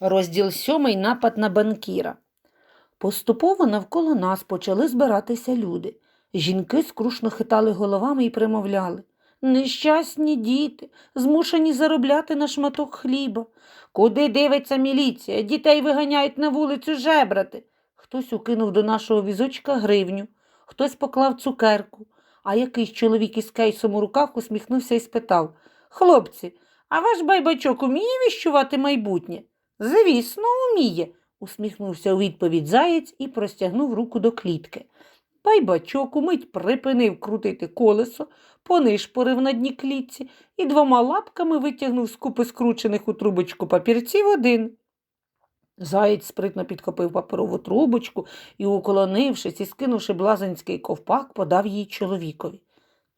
Розділ сьомий напад на банкіра. Поступово навколо нас почали збиратися люди. Жінки скрушно хитали головами і примовляли. Нещасні діти, змушені заробляти на шматок хліба. Куди дивиться міліція? Дітей виганяють на вулицю жебрати. Хтось укинув до нашого візочка гривню, хтось поклав цукерку, а якийсь чоловік із кейсом у руках усміхнувся і спитав Хлопці, а ваш байбачок уміє віщувати майбутнє? Звісно, уміє, усміхнувся у відповідь заєць і простягнув руку до клітки. Байбачок умить припинив крутити колесо, понишпорив на дні клітці і двома лапками витягнув з купи скручених у трубочку папірців один. Заєць спритно підхопив паперову трубочку і, уклонившись і скинувши блазенський ковпак, подав її чоловікові.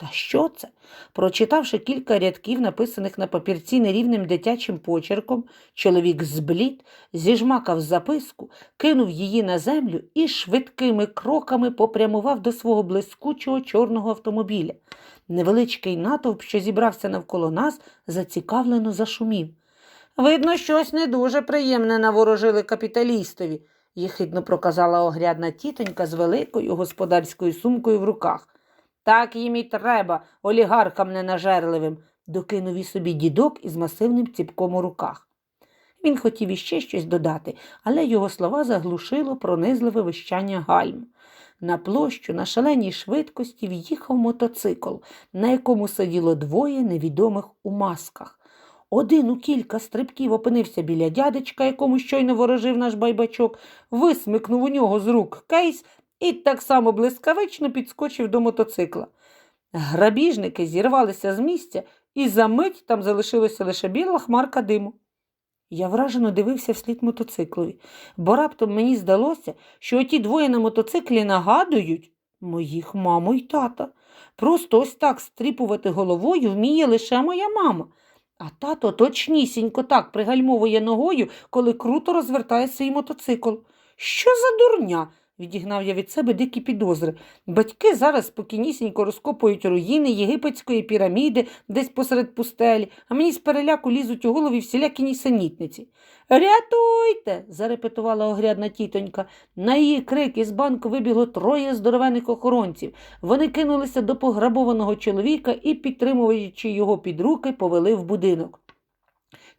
Та що це? Прочитавши кілька рядків, написаних на папірці нерівним дитячим почерком, чоловік зблід, зіжмакав записку, кинув її на землю і швидкими кроками попрямував до свого блискучого чорного автомобіля. Невеличкий натовп, що зібрався навколо нас, зацікавлено зашумів. Видно, щось не дуже приємне наворожили капіталістові, єхидно проказала огрядна тітонька з великою господарською сумкою в руках. Так їм і треба, олігархам ненажерливим, докинув і собі дідок із масивним ціпком у руках. Він хотів іще щось додати, але його слова заглушило пронизливе вищання гальм. На площу на шаленій швидкості в'їхав мотоцикл, на якому сиділо двоє невідомих у масках. Один у кілька стрибків опинився біля дядечка, якому щойно ворожив наш байбачок, висмикнув у нього з рук кейс і так само блискавично підскочив до мотоцикла. Грабіжники зірвалися з місця, і за мить там залишилася лише біла хмарка диму. Я вражено дивився вслід мотоциклові, бо раптом мені здалося, що оті двоє на мотоциклі нагадують моїх маму й тата. Просто ось так стріпувати головою вміє лише моя мама. А тато точнісінько так пригальмовує ногою, коли круто розвертає свій мотоцикл. Що за дурня? Відігнав я від себе дикі підозри. Батьки зараз спокійнісінько розкопують руїни єгипетської піраміди десь посеред пустелі, а мені з переляку лізуть у голові всілякі нісенітниці. Рятуйте. зарепетувала огрядна тітонька. На її крик із банку вибігло троє здоровених охоронців. Вони кинулися до пограбованого чоловіка і, підтримуючи його під руки, повели в будинок.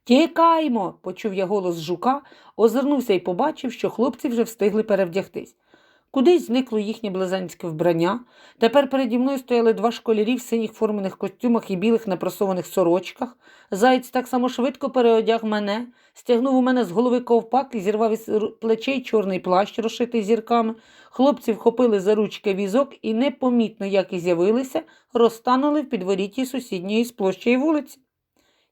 Тікаймо, почув я голос жука, озирнувся і побачив, що хлопці вже встигли перевдягтись. Кудись зникло їхнє близенське вбрання. Тепер переді мною стояли два школярі в синіх формених костюмах і білих напрасованих сорочках. Заєць так само швидко переодяг мене, стягнув у мене з голови ковпак і зірвав із плечей чорний плащ, розшитий зірками. Хлопці вхопили за ручки візок і, непомітно, як і з'явилися, розтанули в підворітті сусідньої з площеї вулиці.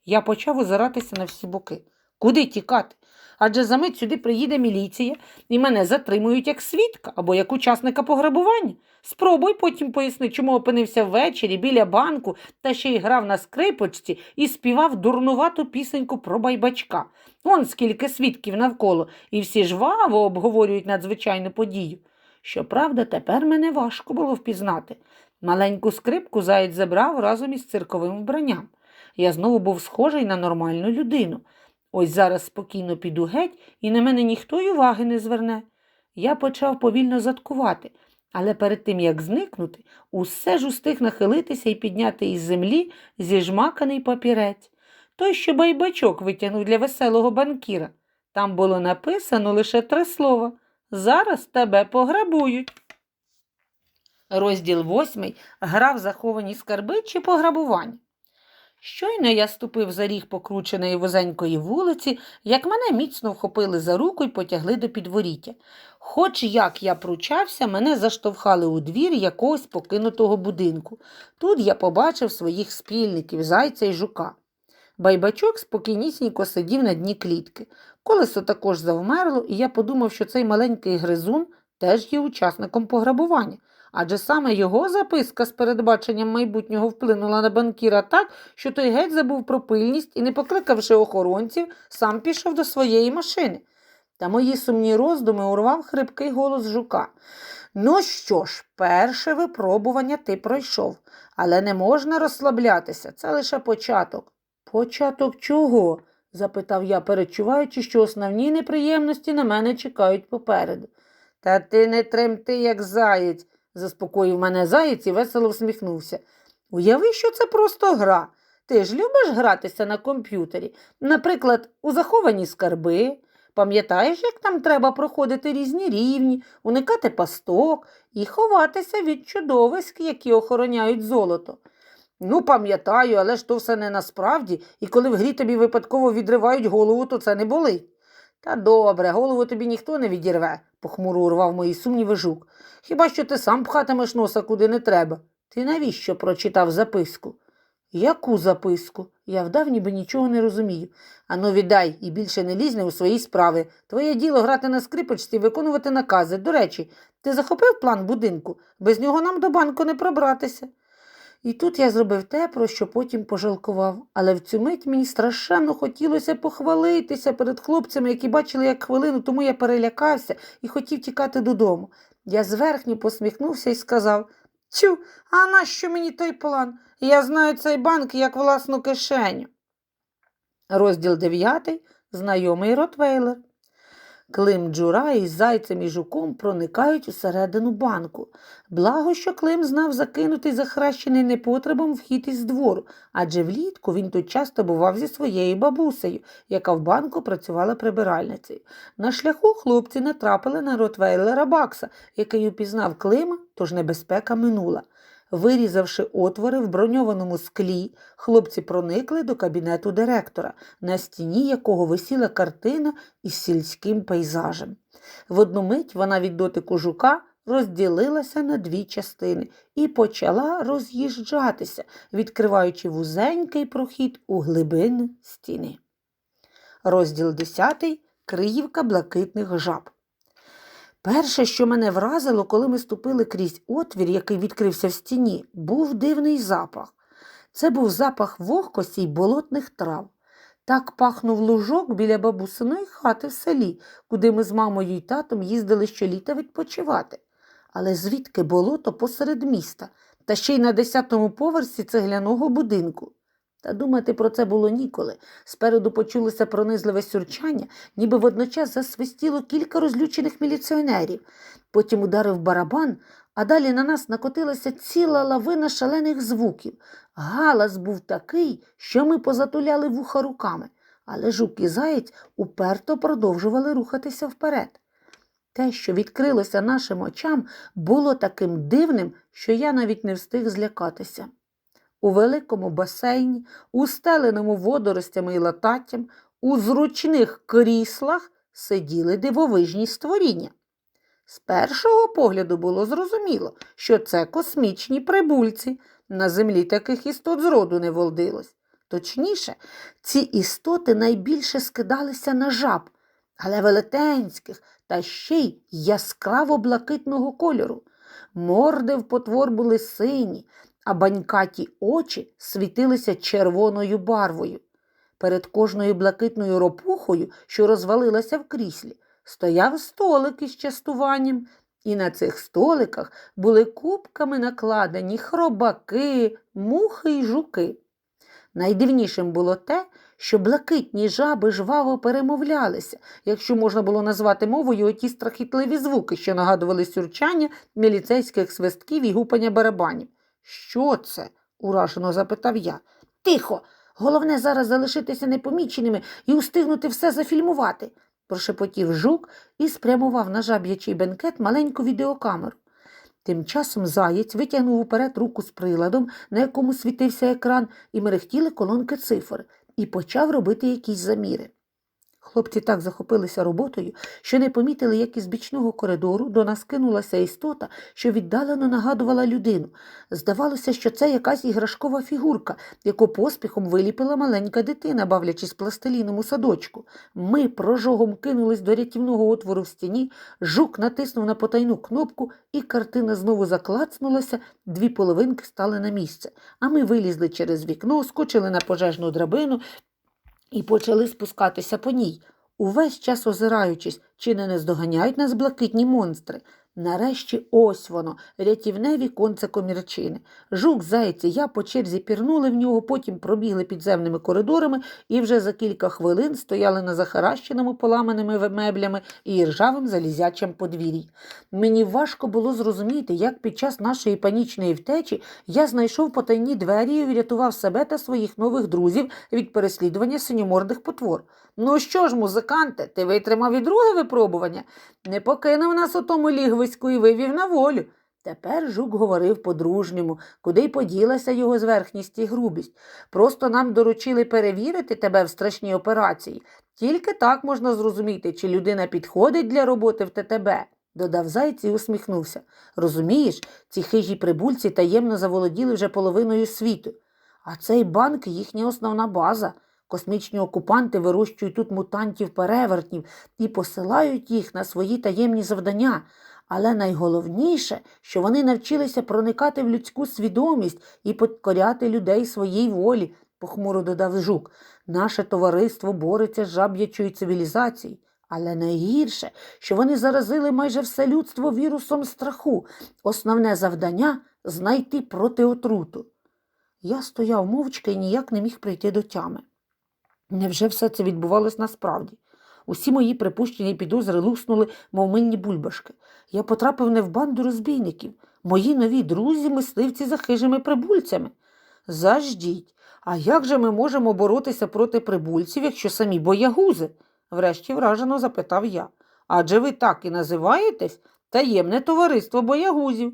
Я почав озиратися на всі боки. Куди тікати? Адже за мить сюди приїде міліція і мене затримують як свідка або як учасника пограбування. Спробуй потім поясни, чому опинився ввечері біля банку та ще й грав на скрипочці і співав дурнувату пісеньку про байбачка. Вон скільки свідків навколо, і всі жваво обговорюють надзвичайну подію. Щоправда, тепер мене важко було впізнати. Маленьку скрипку заєць забрав разом із цирковим вбранням. Я знову був схожий на нормальну людину. Ось зараз спокійно піду геть, і на мене ніхто й уваги не зверне. Я почав повільно заткувати, але перед тим, як зникнути, усе ж устиг нахилитися і підняти із землі зіжмаканий папірець. Той, що байбачок витягнув для веселого банкіра. Там було написано лише три слова Зараз тебе пограбують. Розділ восьмий грав заховані скарби чи пограбування. Щойно я ступив за ріг покрученої вузенької вулиці, як мене міцно вхопили за руку і потягли до підворіття. Хоч як я пручався, мене заштовхали у двір якогось покинутого будинку. Тут я побачив своїх спільників, зайця й жука. Байбачок спокійнісінько сидів на дні клітки. Колесо також завмерло, і я подумав, що цей маленький гризун теж є учасником пограбування. Адже саме його записка з передбаченням майбутнього вплинула на банкіра так, що той геть забув про пильність і, не покликавши охоронців, сам пішов до своєї машини. Та мої сумні роздуми урвав хрипкий голос жука. Ну що ж, перше випробування ти пройшов, але не можна розслаблятися, це лише початок. Початок чого? запитав я, перечуваючи, що основні неприємності на мене чекають попереду. Та ти не тремти, як заєць, заспокоїв мене заєць і весело всміхнувся. Уяви, що це просто гра. Ти ж любиш гратися на комп'ютері, наприклад, у заховані скарби. Пам'ятаєш, як там треба проходити різні рівні, уникати пасток і ховатися від чудовиськ, які охороняють золото. Ну, пам'ятаю, але ж то все не насправді, і коли в грі тобі випадково відривають голову, то це не болить. Та добре, голову тобі ніхто не відірве, похмуро урвав мої сумніви жук. Хіба що ти сам пхатимеш носа куди не треба. Ти навіщо прочитав записку? Яку записку? Я вдав, ніби нічого не розумію. Ану, віддай і більше не лізь не у свої справи. Твоє діло грати на скрипочці виконувати накази. До речі, ти захопив план будинку? Без нього нам до банку не пробратися. І тут я зробив те, про що потім пожалкував. Але в цю мить мені страшенно хотілося похвалитися перед хлопцями, які бачили як хвилину, тому я перелякався і хотів тікати додому. Я зверхньо посміхнувся і сказав Тю, а нащо мені той план? Я знаю цей банк як власну кишеню. Розділ дев'ятий. Знайомий Ротвейлер. Клим Джура із зайцем і жуком проникають усередину банку. Благо, що Клим знав закинутий захрещений непотребом вхід із двору, адже влітку він тут часто бував зі своєю бабусею, яка в банку працювала прибиральницею. На шляху хлопці натрапили на Ротвейлера Бакса, який упізнав Клима, тож небезпека минула. Вирізавши отвори в броньованому склі, хлопці проникли до кабінету директора, на стіні якого висіла картина із сільським пейзажем. В одну мить вона від дотику жука розділилася на дві частини і почала роз'їжджатися, відкриваючи вузенький прохід у глибини стіни. Розділ 10. Криївка блакитних жаб. Перше, що мене вразило, коли ми ступили крізь отвір, який відкрився в стіні, був дивний запах. Це був запах вогкості й болотних трав. Так пахнув лужок біля бабусиної хати в селі, куди ми з мамою й татом їздили щоліта відпочивати. Але звідки болото посеред міста, та ще й на десятому поверсі цегляного будинку. Та думати про це було ніколи. Спереду почулося пронизливе сюрчання, ніби водночас засвистіло кілька розлючених міліціонерів. Потім ударив барабан, а далі на нас накотилася ціла лавина шалених звуків. Галас був такий, що ми позатуляли вуха руками, але жук і заєць уперто продовжували рухатися вперед. Те, що відкрилося нашим очам, було таким дивним, що я навіть не встиг злякатися. У великому басейні, устеленому водоростями і лататтям, у зручних кріслах сиділи дивовижні створіння. З першого погляду було зрозуміло, що це космічні прибульці. На землі таких істот зроду не волдилось. Точніше, ці істоти найбільше скидалися на жаб, але велетенських та ще й яскраво блакитного кольору. Морди в потвор були сині, а банькаті очі світилися червоною барвою. Перед кожною блакитною ропухою, що розвалилася в кріслі, стояв столик із частуванням, і на цих столиках були кубками накладені хробаки, мухи й жуки. Найдивнішим було те, що блакитні жаби жваво перемовлялися, якщо можна було назвати мовою оті страхітливі звуки, що нагадували сюрчання міліцейських свистків і гупання барабанів. Що це? уражено запитав я. Тихо. Головне зараз залишитися непоміченими і устигнути все зафільмувати, прошепотів жук і спрямував на жаб'ячий бенкет маленьку відеокамеру. Тим часом заєць витягнув уперед руку з приладом, на якому світився екран, і мерехтіли колонки цифр, і почав робити якісь заміри. Хлопці так захопилися роботою, що не помітили, як із бічного коридору до нас кинулася істота, що віддалено нагадувала людину. Здавалося, що це якась іграшкова фігурка, яку поспіхом виліпила маленька дитина, бавлячись пластиліном у садочку. Ми прожогом кинулись до рятівного отвору в стіні, жук натиснув на потайну кнопку, і картина знову заклацнулася, дві половинки стали на місце. А ми вилізли через вікно, скочили на пожежну драбину і почали спускатися по ній, увесь час озираючись, чи не наздоганяють нас блакитні монстри. Нарешті ось воно, рятівне віконце комірчини. Жук, зайці, я по черзі пірнули в нього, потім пробігли підземними коридорами і вже за кілька хвилин стояли на захаращеному поламаними меблями і ржавим залізячим подвір'ї. Мені важко було зрозуміти, як під час нашої панічної втечі я знайшов потайні двері і врятував себе та своїх нових друзів від переслідування синьомордих потвор. Ну що ж, музиканте, ти витримав і друге випробування? Не покинув нас у тому лігвиську і вивів на волю. Тепер жук говорив по-дружньому, куди й поділася його зверхність і грубість. Просто нам доручили перевірити тебе в страшній операції. Тільки так можна зрозуміти, чи людина підходить для роботи в ТТБ. Додав зайць і усміхнувся. Розумієш, ці хижі прибульці таємно заволоділи вже половиною світу. А цей банк їхня основна база. Космічні окупанти вирощують тут мутантів-перевертнів і посилають їх на свої таємні завдання. Але найголовніше, що вони навчилися проникати в людську свідомість і підкоряти людей своїй волі, похмуро додав жук. Наше товариство бореться з жаб'ячою цивілізацією. Але найгірше, що вони заразили майже все людство вірусом страху. Основне завдання знайти протиотруту. Я стояв мовчки і ніяк не міг прийти до тями. Невже все це відбувалось насправді? Усі мої припущені підозри луснули, мов минні бульбашки. Я потрапив не в банду розбійників. Мої нові друзі мисливці за хижими прибульцями. Заждіть, а як же ми можемо боротися проти прибульців, якщо самі боягузи? врешті вражено запитав я. Адже ви так і називаєтесь таємне товариство боягузів.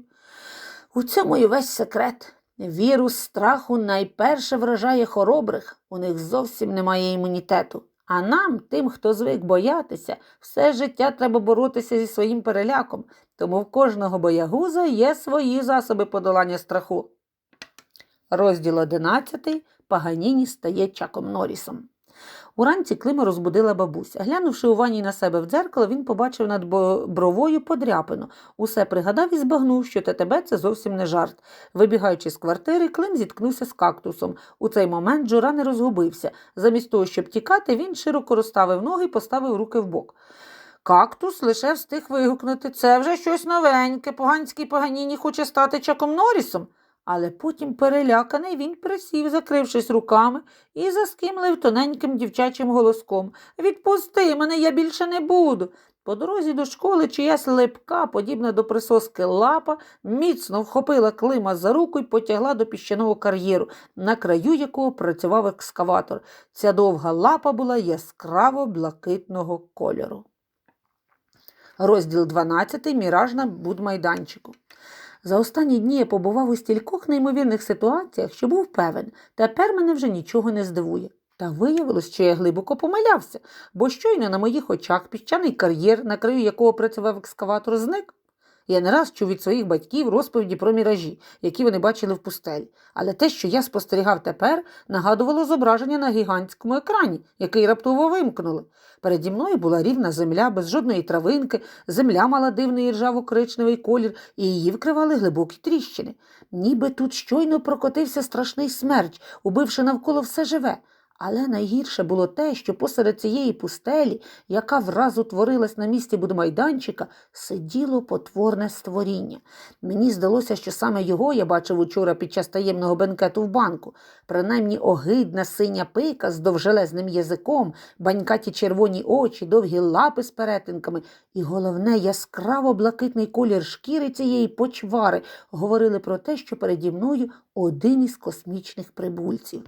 У цьому і весь секрет. Вірус страху найперше вражає хоробрих, у них зовсім немає імунітету. А нам, тим, хто звик боятися, все життя треба боротися зі своїм переляком, тому в кожного боягуза є свої засоби подолання страху. Розділ одинадцятий Паганіні стає Чаком Норрісом. Уранці Клима розбудила бабуся. Глянувши у ванні на себе в дзеркало, він побачив над бровою подряпину. Усе пригадав і збагнув, що ТТБ це зовсім не жарт. Вибігаючи з квартири, Клим зіткнувся з кактусом. У цей момент Джура не розгубився. Замість того, щоб тікати, він широко розставив ноги і поставив руки в бок. Кактус лише встиг вигукнути це вже щось новеньке. Поганський поганіні хоче стати Чаком Норрісом. Але потім, переляканий, він присів, закрившись руками, і заскімлив тоненьким дівчачим голоском Відпусти мене, я більше не буду. По дорозі до школи чиясь липка, подібна до присоски лапа, міцно вхопила Клима за руку і потягла до піщаного кар'єру, на краю якого працював екскаватор. Ця довга лапа була яскраво блакитного кольору. Розділ 12. Міраж на будмайданчику. За останні дні я побував у стількох неймовірних ситуаціях, що був певен, тепер мене вже нічого не здивує. Та виявилось, що я глибоко помилявся, бо щойно на моїх очах піщаний кар'єр, на краю якого працював екскаватор, зник. Я не раз чув від своїх батьків розповіді про міражі, які вони бачили в пустелі. Але те, що я спостерігав тепер, нагадувало зображення на гігантському екрані, який раптово вимкнули. Переді мною була рівна земля, без жодної травинки, земля мала дивний ржаво-коричневий колір, і її вкривали глибокі тріщини. Ніби тут щойно прокотився страшний смерч, убивши навколо все живе. Але найгірше було те, що посеред цієї пустелі, яка враз утворилась на місці будмайданчика, сиділо потворне створіння. Мені здалося, що саме його я бачив учора під час таємного бенкету в банку. Принаймні огидна синя пика з довжелезним язиком, банькаті червоні очі, довгі лапи з перетинками і, головне, яскраво блакитний колір шкіри цієї почвари говорили про те, що переді мною один із космічних прибульців.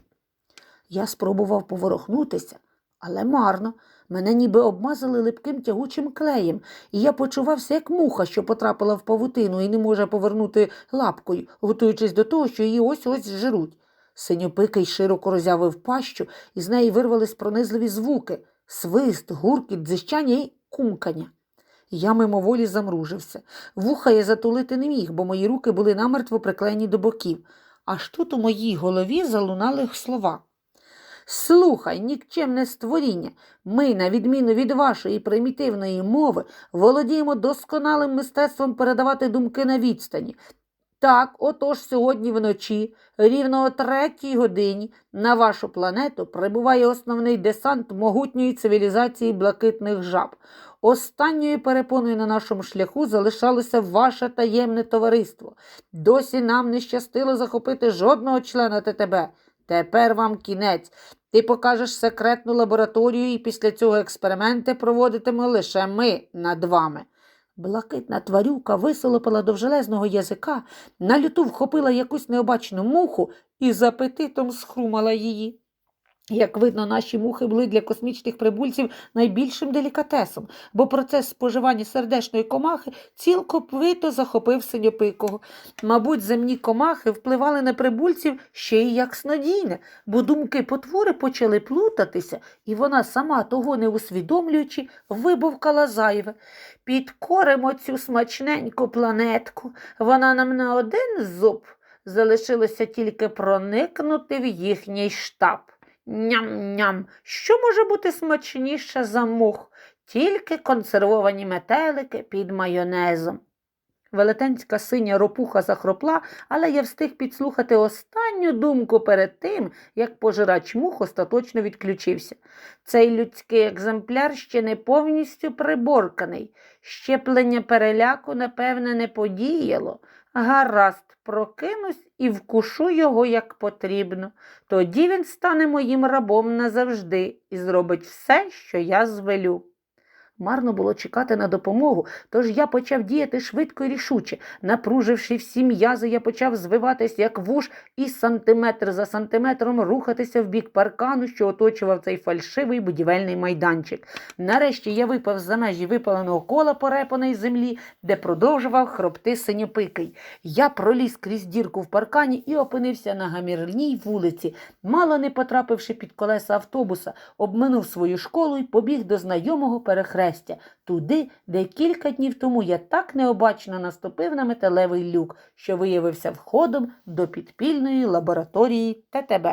Я спробував поворухнутися, але марно. Мене ніби обмазали липким тягучим клеєм, і я почувався як муха, що потрапила в павутину і не може повернути лапкою, готуючись до того, що її ось ось жируть. Синьопикий широко роззявив пащу, і з неї вирвались пронизливі звуки свист, гуркіт, дзищання і кумкання. Я мимоволі замружився. Вуха я затулити не міг, бо мої руки були намертво приклеєні до боків. Аж тут у моїй голові залунали слова. Слухай, нікчемне створіння, ми, на відміну від вашої примітивної мови, володіємо досконалим мистецтвом передавати думки на відстані. Так, отож сьогодні вночі, рівно о третій годині, на вашу планету прибуває основний десант могутньої цивілізації блакитних жаб. Останньою перепоною на нашому шляху залишалося ваше таємне товариство. Досі нам не щастило захопити жодного члена ТТБ. Тепер вам кінець. Ти покажеш секретну лабораторію, і після цього експерименти проводитиме лише ми над вами. Блакитна тварюка висолопила довжелезного язика, на люту вхопила якусь необачну муху і з апетитом схрумала її. Як видно, наші мухи були для космічних прибульців найбільшим делікатесом, бо процес споживання сердечної комахи цілковито захопив синьопикого. Мабуть, земні комахи впливали на прибульців ще й як снодійне, бо думки потвори почали плутатися, і вона, сама того не усвідомлюючи, вибовкала зайве. Підкоримо цю смачненьку планетку. Вона нам на один зуб. Залишилося тільки проникнути в їхній штаб. Ням-ням. Що може бути смачніше за мух? Тільки консервовані метелики під майонезом. Велетенська синя ропуха захропла, але я встиг підслухати останню думку перед тим, як пожирач мух остаточно відключився. Цей людський екземпляр ще не повністю приборканий. Щеплення переляку, напевне, не подіяло. Гаразд, прокинусь і вкушу його як потрібно. Тоді він стане моїм рабом назавжди і зробить все, що я звелю. Марно було чекати на допомогу, тож я почав діяти швидко і рішуче. Напруживши всі м'язи, я почав звиватись, як вуш, і сантиметр за сантиметром рухатися в бік паркану, що оточував цей фальшивий будівельний майданчик. Нарешті я випав за межі випаленого кола порепаної землі, де продовжував хропти синьопикий. Я проліз крізь дірку в паркані і опинився на гамірній вулиці, мало не потрапивши під колеса автобуса, обминув свою школу і побіг до знайомого перехрестя, туди, де кілька днів тому я так необачно наступив на металевий люк, що виявився входом до підпільної лабораторії ТТБ.